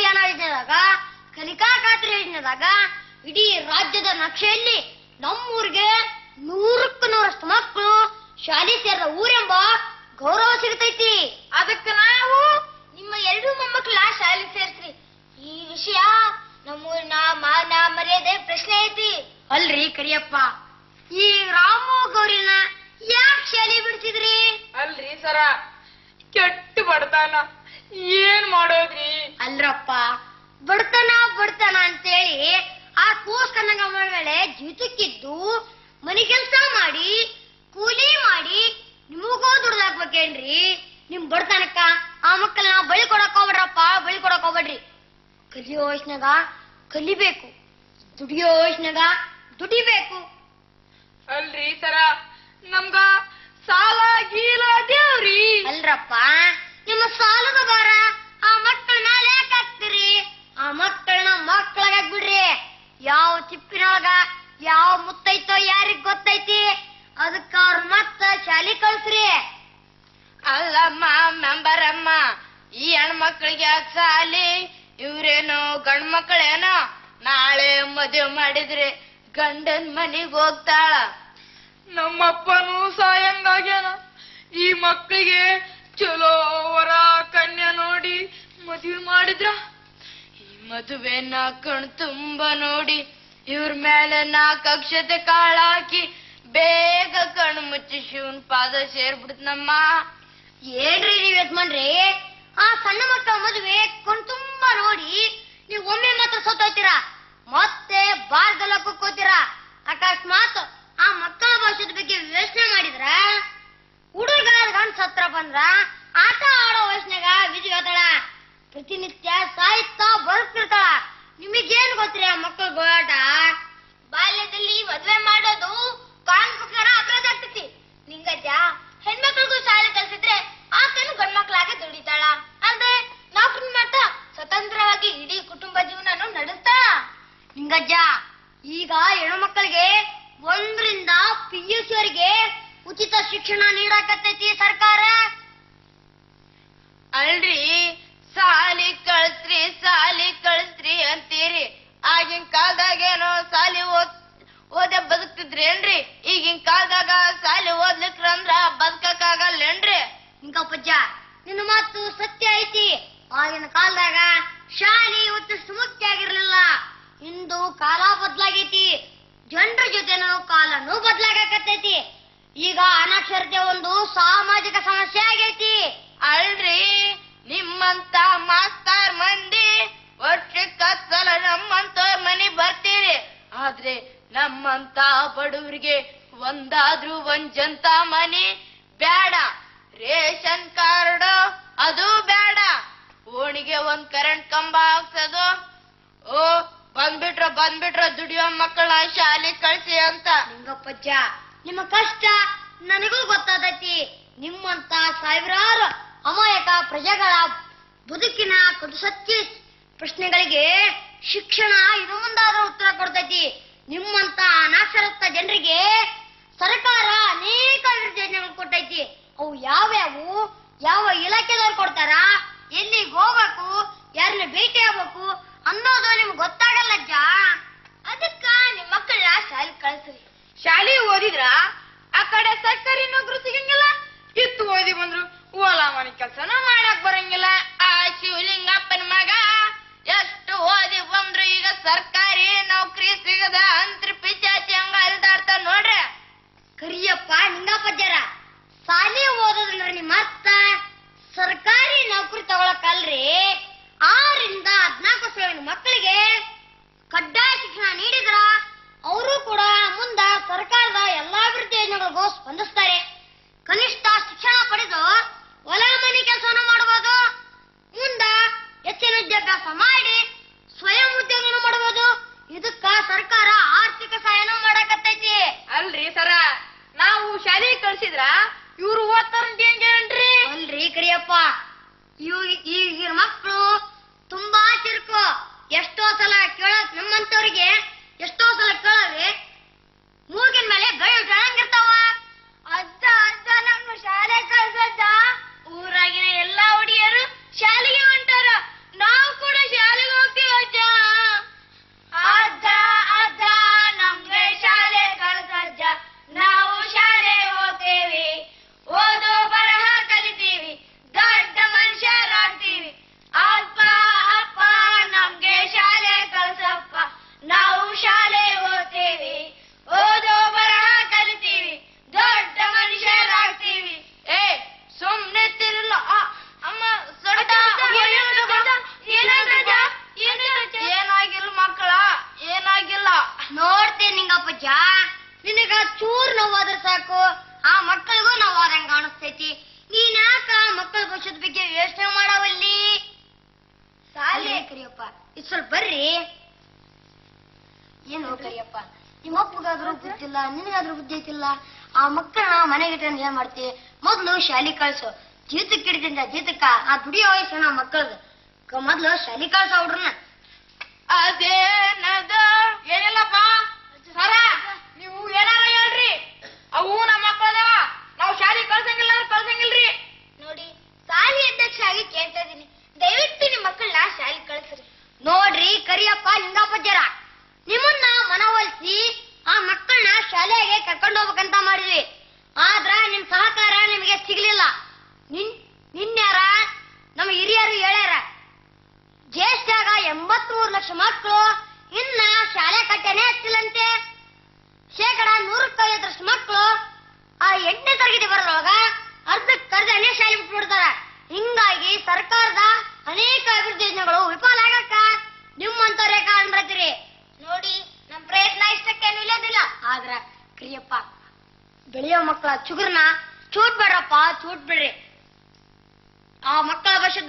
ಅಭಿಯಾನ ಯೋಜನೆದಾಗ ಕಲಿಕಾ ಖಾತ್ರಿ ಯೋಜನೆದಾಗ ಇಡೀ ರಾಜ್ಯದ ನಕ್ಷೆಯಲ್ಲಿ ನಮ್ಮೂರಿಗೆ ನೂರಕ್ಕೂ ನೂರಷ್ಟು ಮಕ್ಕಳು ಶಾಲೆ ಸೇರಿದ ಊರೆಂಬ ಗೌರವ ಸಿಗತೈತಿ. ಅದಕ್ಕ ನಾವು ನಿಮ್ಮ ಎರಡು ಮೊಮ್ಮಕ್ಕಳ ಶಾಲೆ ಸೇರ್ಸ್ರಿ ಈ ವಿಷಯ ನಮ್ಮೂರಿನ ಮಾನ ಮರ್ಯಾದೆ ಪ್ರಶ್ನೆ ಐತಿ. ಅಲ್ರಿ ಕರಿಯಪ್ಪ ಈ ರಾಮು ಗೌರಿನ ಯಾಕೆ ಶಾಲೆ ಬಿಡ್ತಿದ್ರಿ ಅಲ್ರಿ ಸರ ಕೆಟ್ಟ ಬಡತಾನ. ಏನ್ ಮಾಡೋದ್ರಿ? ಅಲ್ರಪ್ಪ ಬಡತನ ಬಡತನ ಅಂತೇಳಿ ಆ ಕೂಸ್ ಕನ್ನಂಗ ಮೇಲೆ ಜೀತಕ್ಕಿದ್ದು ಮನೆ ಕೆಲಸ ಮಾಡಿ ಕೂಲಿ ಮಾಡಿ ನಿಮಗೂ ದುಡ್ದಾಕ್ಬೇಕೇನ್ರಿ ನಿಮ್ ಬಡತನಕ್ಕ ಆ ಮಕ್ಕಳನ್ನ ಬಳಿ ಕೊಡಕ್ ಹೋಗ್ಬೇಡ್ರಪ್ಪ ಬಳಿ ಕೊಡಕ್ ಹೋಗ್ಬೇಡ್ರಿ. ಕಲಿಯೋ ವಯಸ್ಸಿನಾಗ ಕಲಿಬೇಕು ದುಡಿಯೋ ವಯಸ್ಸಿನಾಗ ದುಡಿಬೇಕು. ಅಲ್ರಿ ಸರ ನಮ್ಗ ಸಾಲ ಗೀಲ ದೇವ್ರಿ. ಅಲ್ರಪ್ಪ ಯಾವ ಚಿಪ್ಪಿನೊಳಗ ಯಾವ ಮುತ್ತೈತೋ ಯಾರಿಗ್ ಗೊತ್ತೈತಿ? ಅದಕ್ಕ ಅವ್ರ ಮತ್ತ ಶಾಲಿ ಕಳ್ಸ್ರಿ. ಅಲ್ಲಮ್ಮ ಮೆಂಬರಮ್ಮ ಈ ಹೆಣ್ಮಕ್ಳಿಗೆ ಯಾಕೆ ಸಾಲಿ ಇವ್ರೇನು ಗಂಡ್ ಮಕ್ಕಳೇನೋ ನಾಳೆ ಮದುವೆ ಮಾಡಿದ್ರೆ ಗಂಡನ್ ಮನಿಗ್ ಹೋಗ್ತಾಳ. ನಮ್ಮಪ್ಪನೂ ಸಾಯಂಗಾಗ್ಯಾನ. ಈ ಮಕ್ಕಳಿಗೆ ಚಲೋ ವರ ಕನ್ಯಾ ನೋಡಿ ಮದುವೆ ಮಾಡಿದ್ರ ನಾಕೊಂಡ್ ಕಣ್ ತುಂಬ ನೋಡಿ, ಇವ್ರ ಮೇಲೆ ನಾಲ್ಕು ಅಕ್ಷತೆ ಕಾಳಾಕಿ ಬೇಗ ಕಣ್ ಮುಚ್ಚಿ ಶಿವನ್ ಪಾದ ಸೇರ್ಬಿಡ್ತನಮ್ಮ ಏನ್ರಿ ನೀವ್ ಯಜಮಾನ್ರಿ? ಆ ಸಣ್ಣ ಮಕ್ಕಳ ಮದುವೆ ಕಣ್ ತುಂಬಾ Аллаға шали ಕಡು ಸತ್ಯ ಪ್ರಶ್ನೆಗಳಿಗೆ ಶಿಕ್ಷಣ ಇದು ಮುಂದಾದ ಉತ್ತರ ಕೊಡ್ತೈತಿ. ನಿಮ್ಮಂತ ಅನಕ್ಷರಸ್ಥ ಜನರಿಗೆ ಸರ್ಕಾರ ಅನೇಕ ಯೋಜನೆಗಳು ಕೊಟ್ಟೈತಿ. ಅವು ಯಾವ್ಯಾವು? ಯಾವ ಇಲಾಖೆದವ್ರು ಕೊಡ್ತಾರ? ಎಲ್ಲಿಗೆ ಹೋಗ್ಬೇಕು? ಯಾರನ್ನ ಭೇಟಿ ಆಗ್ಬೇಕು? ಅನ್ನೋದು ನಿಮ್ಗೆ ಗೊತ್ತಾಗಲ್ಲ ಅಜ್ಜ. ಅದಕ್ಕ ನಿಮ್ಮ ಮಕ್ಕಳನ್ನ ಶಾಲೆ ಕಳಿಸ್ರಿ. ಶಾಲೆ ಓದಿದ್ರ? ಆ ಕಡೆ ಸರ್ಕಾರಿ ನೌಕರು ಸಿಗಂಗಿಲ್ಲ? ಓಲಾ ಮನೆ ಕೆಲಸನ ಮಾಡಕ್ ಬರಂಗಿಲ್ಲ. ಆ ಶಿವಲಿಂಗಪ್ಪನ ಮಗ ಎಷ್ಟು ಓದಿ ಬಂದ್ರು ಈಗ ಸರ್ಕಾರಿ ನೌಕರಿ ಸಿಗದ ಅಂತ್ರಿ ಪಿಚಾಚಿ ಹಂಗ ಅಲ್ದಾಡ್ತ ನೋಡ್ರಿ. ಕರಿಯಪ್ಪ ನಿಂಗಪ್ಪಜ್ಜರ ಸಾಲಿ ಓದೋದ್ರಿ ನಿಮ್ಮ ಅರ್ಥ ಸರ್ಕಾರಿ ನೌಕರಿ ತಗೊಳಕಲ್ರಿ. ಆರಿಂದ ಹದಿನಾಲ್ಕು ವರ್ಷಗಳ ಮಕ್ಕಳಿಗೆ ಕಡ್ಡಾಯ ಶಿಕ್ಷಣ ನೀಡಿದ್ರ, ಅವರು ಕೂಡ ಮುಂದ ಸರ್ಕಾರದ ಎಲ್ಲಾ ಅಭಿವೃದ್ಧಿ ಯೋಜನೆಗಳಿಗೂ ಸ್ಪಂದಿಸ್ತಾರೆ. ಮಾಡಿ ಸ್ವಯಂ ಉದ್ಯೋಗನ ಮಾಡಬಹುದು ಇದಕ್ಕ ಸರ್ಕಾರ ಆರ್ಥಿಕ ಸಹಾಯನ ಮಾಡಕತ್ತೈತಿ. ಅಲ್ರಿ ಸರ ನಾವು ಶಾಲೆಗೆ ಕಳ್ಸಿದ್ರ ಇವ್ರು ಓದ್ತಾರಂತ ಏನ್ ಗ್ಯಾರಂಟ್ರಿ ಅಲ್ರಿ ಕರಿಯಪ್ಪ ಇವ್ ಈಗಿನ ಮಕ್ಕಳು ತುಂಬಾ ಚಿರುಕು ಎಷ್ಟೋ ಸಲ ಕೇಳ ನಮ್ಮಂತವ್ರಿಗೆ ಎಷ್ಟೋ ಸಲ ಕೇಳೋರಿ ಮೂಗಿನ ಮೇಲೆ ಗಳಿ ಇರ್ತಾವ ಅಜ್ಜ ಅಜ್ಜ ನಮ್ಮ ಶಾಲೆ ಕಳ್ಸಜ್ಜ. ಊರಾಗಿನ ಎಲ್ಲಾ ಹುಡುಗಿಯರು ಶಾಲೆಗೆ ಹೊಂಟಾರ. ಕಳ್ಸು. ಜೀತಕ್ಕೆ ಹಿಡಿದಿಂದ ಜೀತಕ್ಕ. ಆ ದುಡಿಯೋ ವಯಸ್ಸಿನ ಮಕ್ಕಳದು. ಮೊದ್ಲು ಶಾಲಿ ಕಳ್ಸ ಹುಡ್ರನ್ನ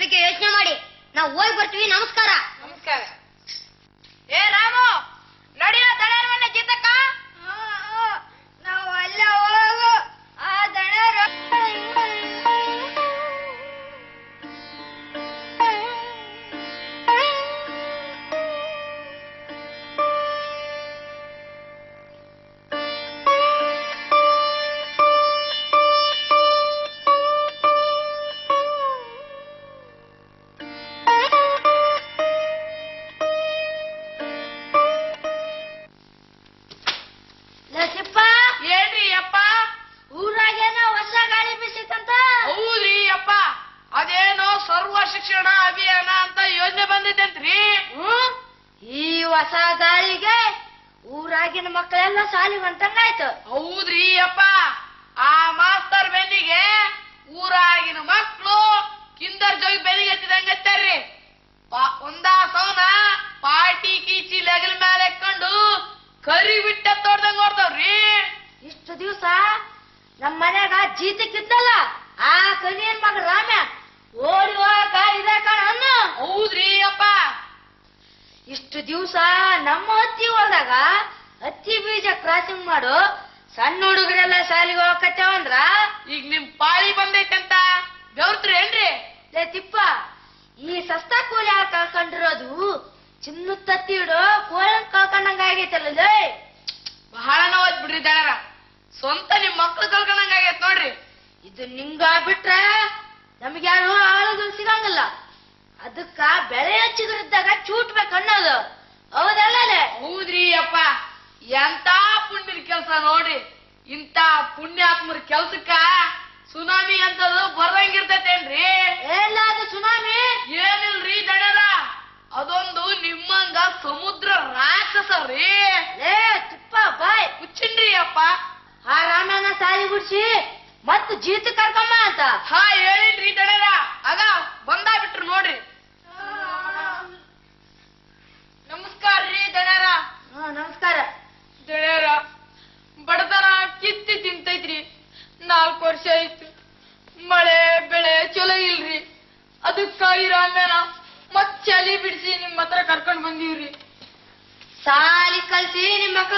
ಬಗ್ಗೆ ಯೋಚನೆ ಮಾಡಿ. ನಾವು ಹೋಗಿ ಬರ್ತೀವಿ. ನಮಸ್ಕಾರ. ನಮಸ್ಕಾರ. ಏ ರಾಮು! ಸಾಲಿ ಹೊಂಟಂಗಾಯ್ತು ಹೌದ್ರಿ ಅಪ್ಪ. ಆ ಮಾಸ್ತರ್ ಬೆನ್ನಿಗೆ ಊರಾಗಿನ ಮಕ್ಕಳು ಕಿಂದರ್ ಜೋಗಿ ಬೆನ್ನಿಗೆ ಹತ್ತಿದಂಗತ್ತಾರ್ರಿ ಒಂದಾ ಸೌನ ಪಾಟಿ ಕೀಚಿ ಲಗಲ್ ಮೇಲೆ ಎಕ್ಕೊಂಡು ಕರಿ ಬಿಟ್ಟ ತೋಡ್ದಂಗ್ ನೋಡ್ತಾವ್ರಿ. ಇಷ್ಟು ದಿವಸ ನಮ್ಮ ಮನ್ಯಾಗ ಜೀತಕ್ಕಿದ್ದಲ್ಲ ಆ ಕಲಿಯನ್ ಮಗ ರಾಮ್ಯ? ಓಡಿ ಹೋಗಕ ಇದೆ ಕಣ ಹೌದ್ರಿ ಅಪ್ಪ. ಇಷ್ಟು ದಿವಸ ನಮ್ಮ ಹತ್ತಿ ಹೊಲ್ದಾಗ ಹತ್ತಿ ಬೀಜ ಕ್ರಾಸಿಂಗ್ ಮಾಡು. ಸಣ್ಣ ಹುಡುಗರೆಲ್ಲ ಶಾಲೆಗೆ ಹೋಗಕತ್ತೇವಂದ್ರ ಈಗ ನಿಮ್ ಪಾಳಿ ಬಂದೈತಂತ? ಗೌರ್ತ್ರಿ ಏನ್ರಿ? ಲೇ ತಿಪ್ಪ ಈ ಸಸ್ತ ಕೂಲಿ ಯಾರು ಕಳ್ಕೊಂಡಿರೋದು? ಚಿನ್ನ ತತ್ತಿ ಇಡು ಕೋಳ ಕಳ್ಕೊಂಡಂಗ ಆಗೈತಲ್ಲ ಲೇ. ಬಹಳ ನೋವತ್ ಬಿಡ್ರಿ ದಳರ. ಸ್ವಂತ ನಿಮ್ ಮಕ್ಳು ಕಳ್ಕೊಂಡಂಗ ಆಗೈತ್ ನೋಡ್ರಿ. ಇದು ನಿಂಗ ಬಿಟ್ರೆ ನಮ್ಗೆ ಯಾರು ಆಳುಗಳು ಸಿಗಂಗಿಲ್ಲ. ಅದಕ್ಕ ಬೆಳೆ ಹಚ್ಚಿದ್ರಿದ್ದಾಗ ಚೂಟ್ಬೇಕು ಅನ್ನೋದು. ಹೌದಲ್ಲ ಹೌದ್ರಿ ಅಪ್ಪ. ಎಂತ ಪುಣ್ಯದ ಕೆಲಸ ನೋಡಿ ಇಂತ ಪುಣ್ಯಾತ್ಮರ ಕೆಲ್ಸಕ್ಕ ಸುನಾಮಿ ಅಂತದ್ದು ಬರ್ದಂಗಿರ್ತೈತೇನ್ರಿ? ಎಲ್ಲಾದ್ರೂ ಸುನಾಮಿ. ಏನಿಲ್ರಿ ದಣರ? ಅದೊಂದು ನಿಮ್ಮಂಗ ಸಮುದ್ರ ರಾಕ್ಷಸ ರೀ. ಏ ತುಪ್ಪ ಬಾಯ್. ಹುಚ್ಚಿನ್ರಿ ಅಪ್ಪ. ಆ ರಾಮನ ಸಾಲಿ ಗುಡ್ಸಿ ಮತ್ತು ಜೀತ ಕರ್ಕಮ್ಮ ಅಂತ. ಹಾ ಹೇಳಿನ್ರಿ ದಣರ. ಅದ ಬಂದ ಬಿಟ್ರು ನೋಡ್ರಿ. ನಮಸ್ಕಾರ ರೀ ದಣರ. ಹಾ ನಮಸ್ಕಾರ. ಗೆಳೆಯರ, ಬಡತನ ಕಿತ್ತಿ ತಿಂತೈತ್ರಿ. ನಾಲ್ಕು ವರ್ಷ ಆಯ್ತು. ಮಳೆ, ಬೆಳೆ ಚಲೋ ಇಲ್ರಿ. ಅದಕ್ಕಾಗಿ ರಾಮ್ಯಾನ ಮತ್ ಚಳಿ ಬಿಡಿಸಿ ನಿಮ್ಮ ಹತ್ರ ಕರ್ಕೊಂಡ್ ಬಂದೀವ್ರಿ. ಸಾಲಿ ಕಲ್ತಿ ನಿಮ್ಮ ಮಕ್ಕಳ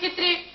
2, 3.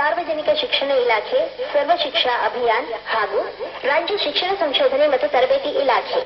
ಸಾರ್ವಜನಿಕ ಶಿಕ್ಷಣ ಇಲಾಖೆ ಸರ್ವ ಶಿಕ್ಷಾ ಅಭಿಯಾನ್ ಹಾಗೂ ರಾಜ್ಯ ಶಿಕ್ಷಣ ಸಂಶೋಧನೆ ಮತ್ತು ತರಬೇತಿ ಇಲಾಖೆ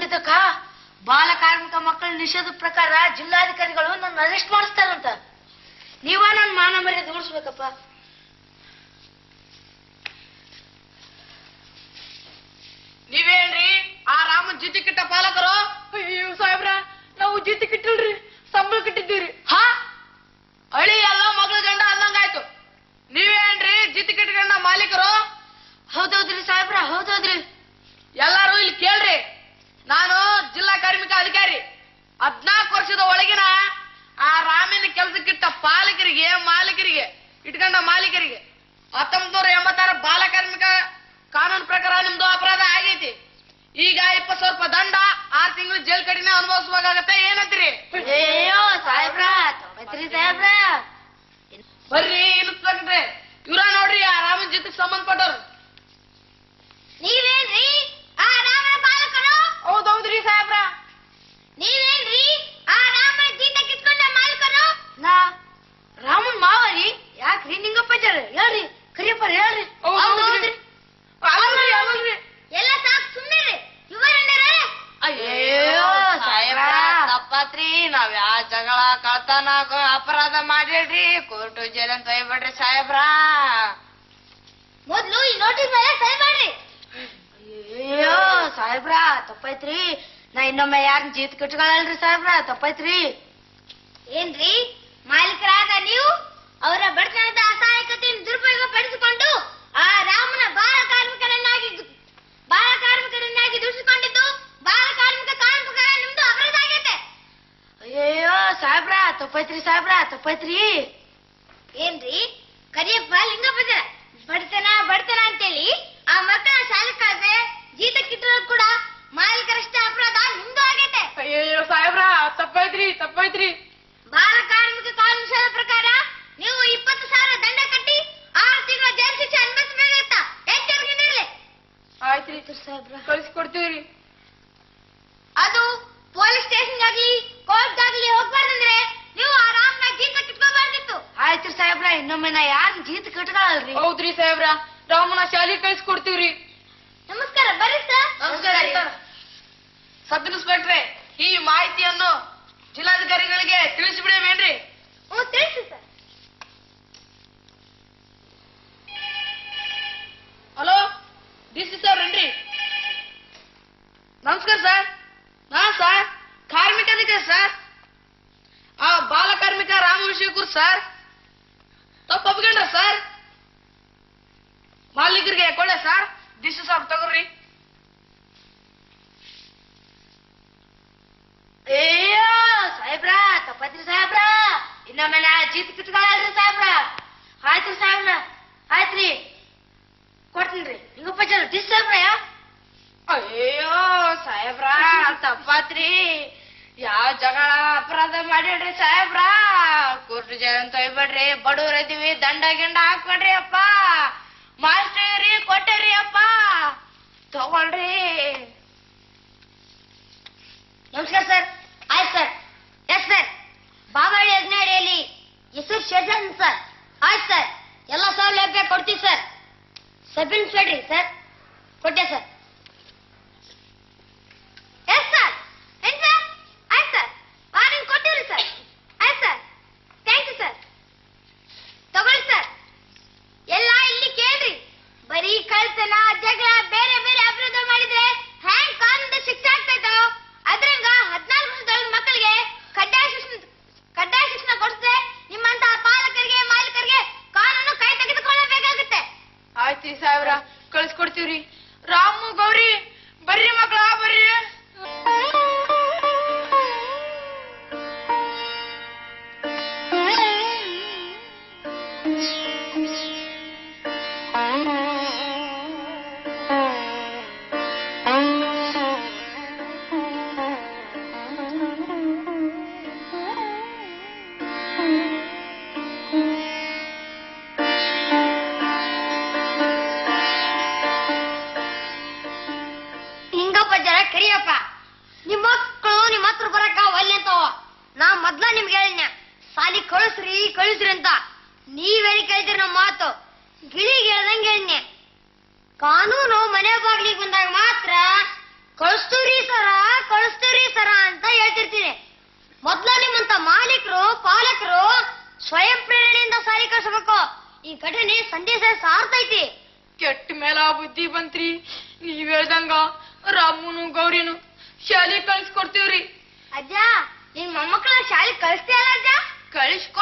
ಜೀತಕ್ಕೆ ಇಟ್ಕೊಂಡಿದ್ದಕ್ಕ ಬಾಲ ಕಾರ್ಮಿಕ ಮಕ್ಕಳ ನಿಷೇಧ ಪ್ರಕಾರ ಜಿಲ್ಲಾಧಿಕಾರಿಗಳು ನನ್ನ ಅರೆಸ್ಟ್ ಮಾಡಿಸ್ತಾರಂತ ನೀವ ನನ್ನ ಮಾನ ಮರ್ಯಾದೆ ಉಳಿಸ್ಬೇಕಪ್ಪ. ನೀವೇನ್ರಿ ಆ ರಾಮ ಜೀತಿ ಕಿಟ್ಟ ಪಾಲಕರು? ಅಯ್ಯೋ ಸಾಹೇಬ್ರ ನಾವು ಜೀತಿ ಕಿಟ್ಟಿಲ್ರಿ ಸಂಬಳ ಕಿಟ್ಟಿದ್ದೀರಿ. ಹಾ? ಅಳಿ ಎಲ್ಲ ಮಗಳ ಗಂಡ ಅಂದಂಗಾಯ್ತು ನೀವೇನ್ರಿ ಜೀತಿ ಕಿಟ್ಕೊಂಡ ಮಾಲೀಕರು? ಹೌದೌದ್ರಿ ಸಾಹೇಬ್ರ ಹೌದೌದ್ರಿ ಎಲ್ಲಾರು ಇಲ್ಲಿ ಕೇಳ್ರಿ. ನಾನು ಜಿಲ್ಲಾ ಕಾರ್ಮಿಕ ಅಧಿಕಾರಿ. ಹದ್ನಾಲ್ಕು ವರ್ಷದ ಒಳಗಿನ ಆ ರಾಮಿನ ಕೆಲಸಕ್ಕಿಟ್ಟ ಪಾಲಕರಿಗೆ ಮಾಲೀಕರಿಗೆ ಇಟ್ಕೊಂಡ ಮಾಲೀಕರಿಗೆ ಹತ್ತೊಂಬತ್ ನೂರ ಎಂಬತ್ತಾರ ಬಾಲ ಕಾರ್ಮಿಕ ಕಾನೂನು ಪ್ರಕಾರ ನಿಮ್ದು ಅಪರಾಧ ಆಗೈತಿ. ಈಗ ಇಪ್ಪತ್ ಸಾವಿರ ರೂಪಾಯಿ ದಂಡ ಆರ್ ತಿಂಗಳು ಜೈಲ್ ಕಡಿಮೆ ಅನುಭವಿಸಬೇಕಾಗತ್ತೆ ಏನಂತೀರಿ? ಅಯ್ಯೋ ಸಾಹೇಬ್ರ ಸಾಹೇಬ್ರ. ಬರ್ರಿ ಇನ್ಸ್ಪೆಕ್ಟ್ರೆ. ಇವ್ರ ನೋಡ್ರಿ ಆ ರಾಮನ್ ಜೊತೆ ಸಂಬಂಧಪಟ್ಟವ್ರು. ನೀವೇನ್ರಿ? ಆ ರಾಮನ ಪಾಲಕರು ಹೌದೌದ್ರಿ ಸಾಹೇಬ್ರ ನೀವೇನ್ರಿ ಆ ರಾಮನ ಜೀತ ಕಿತ್ಕೊಂಡ ಮಾಲೀಕರು ನಾ ರಾಮನ್ ಮಾವರಿ ಯಾಕ್ರಿ ನಿಂಗಪ್ಪಾಚಾರ ಹೇಳ್ರಿ ಕರಿಯಪ್ಪ ಹೇಳ್ರಿ ಹೌದೌದ್ರಿ. ಅಲ್ಲಲ್ರಿ, ಅಲ್ಲಲ್ರಿ. ಎಲ್ಲ ಸಾಕು ಸುಮ್ಮನೆ ಇವರಣ್ಣರೇ ಅಯ್ಯೋ ಸಾಹೇಬ್ರ ತಪ್ಪತ್ರಿ ನಾವ್ ಯಾ ಜಗಳ ಕಳ್ತನ ಗ- ಅಪರಾಧ ಕೋರ್ಟ್ ಜೈಲ್ ಅಂತ ಒಯ್ಬೇಡ್ರಿ ಸಾಹೇಬ್ರ. ಮೊದ್ಲು ಈ ನೋಟಿಸ್ ಮೇಲೆ ಸಹಿ ಮಾಡ್ರಿ. ಅಯ್ಯೋ ಸಾಹೇಬ್ರ ತಪ್ಪೈತ್ರಿ. ನಾ ಇನ್ನೊಮ್ಮೆ ಯಾರನ್ನ ಜೀತ್ ಕಟ್ಕೊಳ್ಳಲ್ರಿ ಸಾಹೇಬ್ರ ತಪ್ಪಾಯ್ತ್ರಿ ಏನ್ರಿ ಮಾಲೀಕರಾದ ನೀವು ಅವರ ಬಡತನದ ಅಸಹಾಯಕತೆಯನ್ನು ದುರುಪಯೋಗ ಪಡಿಸಿಕೊಂಡು ಆ ರಾಮನ ಬಾಲ ಕಾರ್ಮಿಕರನ್ನಾಗಿ ಬಾಲ ಕಾರ್ಮಿಕರನ್ನಾಗಿ ದುಡಿಸಿಕೊಂಡಿದ್ದು ಬಾಲ ಕಾರ್ಮಿಕ ಕಾರ್ಮಿಕರ ನಿಮ್ದು ಅಪರಾಧ ಆಗೈತೆ. ಅಯ್ಯೋ ಸಾಹೇಬ್ರ ತಪ್ಪಾಯ್ತ್ರಿ ಸಾಹೇಬ್ರ ತಪ್ಪಾಯ್ತ್ರಿ ಏನ್ರಿ ಕರಿಯಪ್ಪ ಲಿಂಗಭದ್ರ ಬಡತನ ಬಡತನ ಅಂತೇಳಿ ಆ ಮಕ್ಕಳ ಶಾಲೆ ಕಳ್ದೆ ಜೀತ ಕಿಟ್ಟಿರೋದು ಕೂಡ ಮಾಲೀಕರಷ್ಟೇ ಅಪರಾಧ ನಿಮ್ದು ಆಗೈತೆ ಅಯ್ಯೋ ಸಾಹೇಬ್ರ ತಪ್ಪೈತ್ರಿ ತಪ್ಪೈತ್ರಿ ಬಾಲ ಕಾರ್ಮಿಕ ಕಾನೂನು ಶಾಲೆ ಪ್ರಕಾರ ನೀವು ಇಪ್ಪತ್ತು ಸಾವಿರ ದಂಡ ಕಟ್ಟಿ ಆರು ತಿಂಗಳ ಜೈಲು ಶಿಕ್ಷೆ ಅನುಭವಿಸಬೇಕಾಗತ್ತ ಎಚ್ಚರಿಕೆ ಆಯ್ತ್ರಿ ಕಳಿಸ್ಕೊಡ್ತೀವ್ರಿ ಅದು ಪೊಲೀಸ್ ಸ್ಟೇಷನ್ ಆಗ್ಲಿ ಕೋರ್ಟ್ ಆಗ್ಲಿ ಹೋಗ್ಬಾರ್ದಂದ್ರೆ ನೀವು ಆರಾಮ್ನ ಜೀತ ಕಿಟ್ಕೋಬಾರ್ದಿತ್ತು ಆಯ್ತು ಸಾಹೇಬ್ರ ಇನ್ನೊಮ್ಮೆ ನಾ ಯಾರು ಜೀತ ಕಟ್ಕೊಳ್ಳಲ್ರಿ ಹೌದ್ರಿ ಸಾಹೇಬ್ರ ರಾಮನ ಶಾಲೆ ಕಳಿಸ್ಕೊಡ್ತೀವ್ರಿ ನಮಸ್ಕಾರ ಬರ್ರಿ ಸರ್ ನಮಸ್ಕಾರ ರೀ. ಸಬ್ ಇನ್ಸ್ಪೆಕ್ಟ್ರೆ ಈ ಮಾಹಿತಿಯನ್ನು ಜಿಲ್ಲಾಧಿಕಾರಿಗಳಿಗೆ ತಿಳಿಸಿಬಿಡೇವೇನ್ರಿ ಹ್ಞೂ ತಿಳಿಸಿ sir hello D C sir ಏನ್ರಿ ನಮಸ್ಕಾರ ಸರ್ ನಾ ಸರ್ ಕಾರ್ಮಿಕ ಅಧಿಕಾರಿ ಸರ್ ಆ ಬಾಲ ಕಾರ್ಮಿಕ ರಾಮ ವಿಷಯ ಕುರಿತು ಸರ್ ತಪ್ಪು ಒಪ್ಕೊಂಡ್ರ ಸರ್ ಮಾಲೀಕರಿಗೆ ಕೊಳ್ಳೆ ಸರ್ ಡಿ ಸಿ ಸಾಬ್ ತಗೋರಿ ಅಯ್ಯೋ ಸಾಹೇಬ್ರ ತಪ್ಪತ್ರಿ ಸಾಹೇಬ್ರ ಇನ್ನೊಮ್ಮೆ ನಾ ಜೀತ್ ಕಿಟ್ಕೊಳ್ಳಲ್ರಿ ಸಾಹೇಬ್ರ ಆಯ್ತ್ರಿ ಸಾಹೇಬ್ರ ಆಯ್ತ್ರಿ ಕೊಡ್ತೀನ್ರಿ ನಿಂಗಪ್ಪ ಚಲ ಡಿಸ್ ಸಾಹೇಬ್ರ ಅಯ್ಯೋ, ಸಾಹೇಬ್ರ, ತಪ್ಪಾತ್ರಿ. ಯಾವ ಜಗಳ ಅಪರಾಧ ಮಾಡಿಡ್ರಿ ಸಾಹೇಬ್ರ? ಕೋರ್ಟ್ ಜಯಂತ ಒಯ್ಬೇಡ್ರಿ ಬಡವ್ರ ಇದೀವಿ, ದಂಡ ಗಿಂಡ ಹಾಕ್ಬೇಡ್ರಿ ಅಪ್ಪ. ಮಾಸ್ಟ್ರಿ ಕೊಟ್ಟರಿ ಅಪ್ಪ. ತಗೊಳ್ರಿ. ನಮಸ್ಕಾರ ಸರ್. ಆಯ್ತು ಸರ್. Yes sir. ಬಾಬಾಳಿ ಯೋಜನೆ ಅಡಿಯಲ್ಲಿ ಹೆಸರು ಶೇಜನ್ ಸರ್. ಆಯ್ತು ಸರ್. ಎಲ್ಲ ಸೌಲಭ್ಯ ಕೊಡ್ತೀವಿ ಸರ್. ಸಬ್ ಇನ್ಸ್ಪೆಕ್ಟ್ರಿ ಸರ್. ಕೊಟ್ಟೆ ಸರ್. ಎಸ್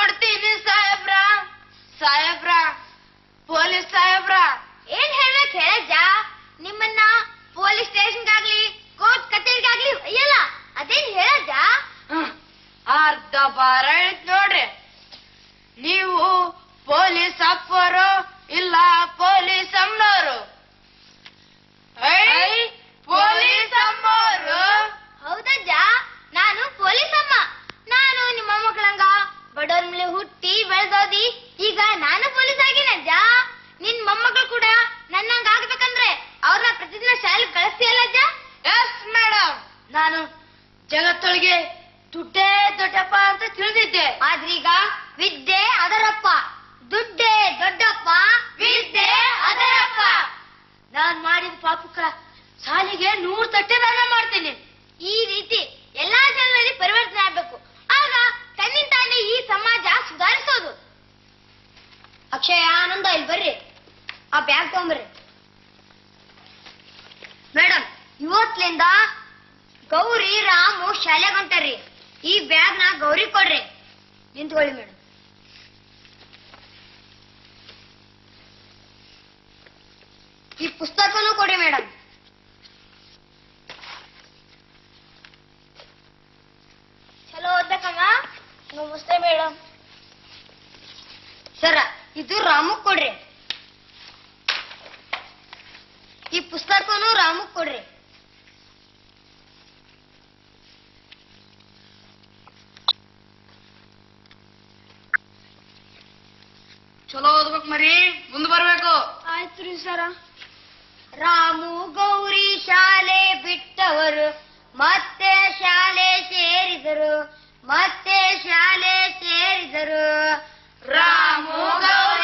ಕಳಿಸ್ಕೊಡ್ತೀನಿ ಸಾಹೇಬ್ರ. ಸಾಹೇಬ್ರ ಪೊಲೀಸ್ ಸಾಹೇಬ್ರ. ಏನ್ ಹೇಳ್ಬೇಕು ಹೇಳಜ್ಜ? ನಿಮ್ಮನ್ನ ಪೊಲೀಸ್ ಸ್ಟೇಷನ್ಗಾಗ್ಲಿ ಕೋರ್ಟ್ ಕಚೇರಿಗಾಗ್ಲಿ ಒಯ್ಯಲ್ಲ? ಅದೇನ್ ಹೇಳಜ್ಜ. ಅರ್ಧ ಬಾರ ಹೇಳ್ತ್ ನೋಡ್ರಿ. ನೀವು ಪೊಲೀಸ್ ಅಪ್ಪರು ಇಲ್ಲ ಪೊಲೀಸ್ ಅಮ್ಮನವರು ಐ ಪೊಲೀಸ್ ಅಮ್ಮವರು ಹೌದಜ್ಜ ನಾನು ಪೊಲೀಸ್ ಅಮ್ಮ ನಾನು ನಿಮ್ಮ ಮೊಮ್ಮಕ್ಕಳಂಗ ಬಡವ್ರ ಮೇಲೆ ಹುಟ್ಟಿ ಬೆಳೆದೋದಿ. ಈಗ ನಾನು ಪೊಲೀಸ್ ಆಗಿನಜ್ಜ ನಿನ್ ಮೊಮ್ಮಕ್ಕಳು ಕೂಡ ನನ್ನಂಗ ಆಗ್ಬೇಕಂದ್ರೆ ಅವ್ರನ್ನ ಪ್ರತಿದಿನ ಶಾಲೆ ಕಳಿಸ್ತೀಯಲ್ಲ ಅಜ್ಜ ಎಸ್ ಮೇಡಮ್ ನಾನು ಜಗತ್ತೊಳಗೆ ದುಡ್ಡೇ ದೊಡ್ಡಪ್ಪ ಅಂತ ತಿಳಿದಿದ್ದೆ. ಆದ್ರೀಗ ವಿದ್ಯೆ ಅದರಪ್ಪ. ದುಡ್ಡೇ ದೊಡ್ಡಪ್ಪ. ವಿದ್ಯೆ ಅದರಪ್ಪ. ನಾನ್ ಮಾಡಿದ ಪಾಪಕ್ಕ ಸಾಲಿಗೆ ನೂರ್ ತಟ್ಟೆ ದಾನ ಮಾಡ್ತೀನಿ. ಈ ರೀತಿ ಎಲ್ಲಾ ಜನರಲ್ಲಿ ಪರಿವರ್ತನೆ ಆಗ್ಬೇಕು. ಸಮಾಜ ಸುಧಾರಿಸೋದು. ಅಕ್ಷಯ, ಆನಂದ, ಇಲ್ಲಿ ಬರ್ರಿ. ಆ ಬ್ಯಾಗ್ ತಗೊಂಬರ್ರಿ. ಮೇಡಮ್, ಇವತ್ಲಿಂದ ಗೌರಿ, ರಾಮು ಶಾಲೆಗೆ ಅಂತಾರ್ರಿ ಈ ಬ್ಯಾಗ್ನ ಗೌರಿ ಕೊಡ್ರಿ. ನಿಂತ್ಕೊಳ್ಳಿ ಮೇಡಮ್. ಈ ಪುಸ್ತಕನೂ ಕೊಡಿ ಮೇಡಮ್. ಚಲೋ ಓದಕ್ಕಮ್ಮ ನಮಸ್ತೆ ಮೇಡಮ್. ಸರ ಇದು ರಾಮುಗ್ ಕೊಡ್ರಿ. ಈ ಪುಸ್ತಕನು ರಾಮುಗ್ ಕೊಡ್ರಿ. ಚಲೋ ಓದ್ಬೇಕು ಮರಿ ಮುಂದ್ ಬರ್ಬೇಕು. ಆಯ್ತು ರೀ ಸರ. ರಾಮು ಗೌರಿ ಶಾಲೆ ಬಿಟ್ಟವರು ಮತ್ತೆ ಶಾಲೆ ಸೇರಿದರು. ಮತ್ತೆ ಶಾಲೆ ಸೇರಿದರು. ರಾಮು ಗೌರಿ